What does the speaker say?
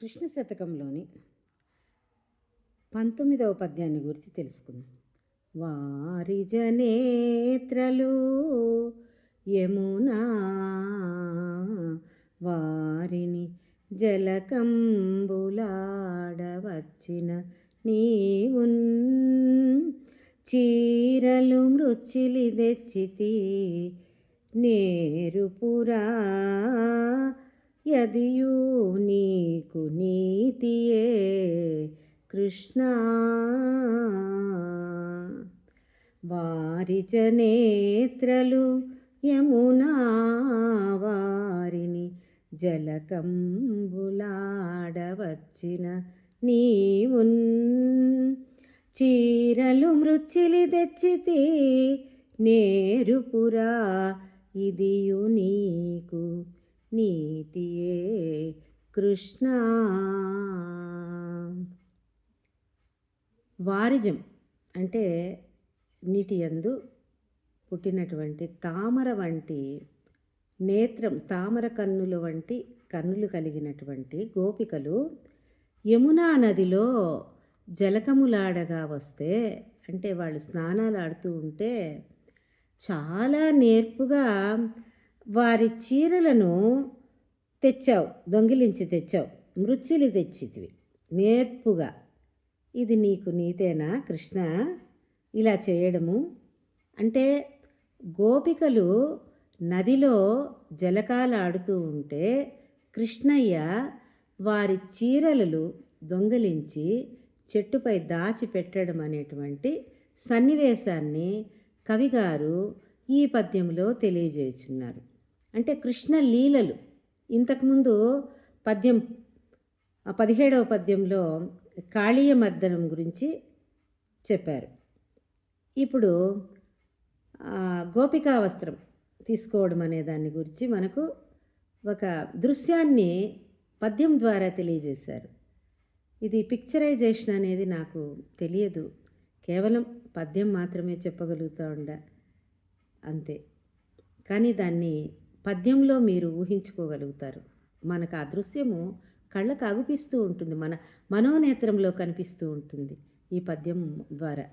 కృష్ణ శతకంలోని పంతొమ్మిదవ పద్యాన్ని గురించి తెలుసుకుందాం. వారిజనేత్రలు యమునా వారిని జలకంబులాడవచ్చిన నీవున్ చీరలు మృచ్చిలి తెచ్చితి నేరుపురా యదియు నీకు నీతియే కృష్ణ. వారిచ నేత్రలు యమునా వారిని జలకంబులాడవచ్చిన నీవున్. చీరలు మృచ్చిలి తెచ్చితి నేరుపురా ఇదియు నీకు నీతియే కృష్ణ. వారిజం అంటే నీటి యందు పుట్టినటువంటి తామర వంటి నేత్రం తామర కన్నుల వంటి కన్నులు కలిగినటువంటి గోపికలు యమునా నదిలో జలకములాడగా వస్తే అంటే వాళ్ళు స్నానాలు ఆడుతూ ఉంటే చాలా నేర్పుగా వారి చీరలను తెచ్చావు దొంగిలించి తెచ్చావు మృత్యులు తెచ్చితివి. నేర్పుగా. ఇది నీకు నీతేనా కృష్ణ? ఇలా చేయడము? అంటే గోపికలు నదిలో జలకాలాడుతూ ఉంటే కృష్ణయ్య వారి చీరలలు దొంగిలించి చెట్టుపై దాచిపెట్టడం అనేటువంటి సన్నివేశాన్ని కవిగారు ఈ పద్యంలో తెలియజేయుచున్నారు అంటే కృష్ణ లీలలు. ఇంతకుముందు పద్యం పదిహేడవ పద్యంలో కాళీయ మర్దనం గురించి చెప్పారు. ఇప్పుడు గోపికా వస్త్రం తీసుకోవడం అనే దాని గురించి మనకు ఒక దృశ్యాన్ని పద్యం ద్వారా తెలియజేశారు. ఇది పిక్చరైజేషన్ అనేది నాకు తెలియదు. కేవలం పద్యం మాత్రమే చెప్పగలుగుతా ఉండ అంతే. కానీ దాన్ని పద్యంలో మీరు ఊహించుకోగలుగుతారు. మనకు ఆ దృశ్యము కళ్ళకు అగుపిస్తూ ఉంటుంది. మన మనోనేత్రంలో కనిపిస్తూ ఉంటుంది ఈ పద్యం ద్వారా.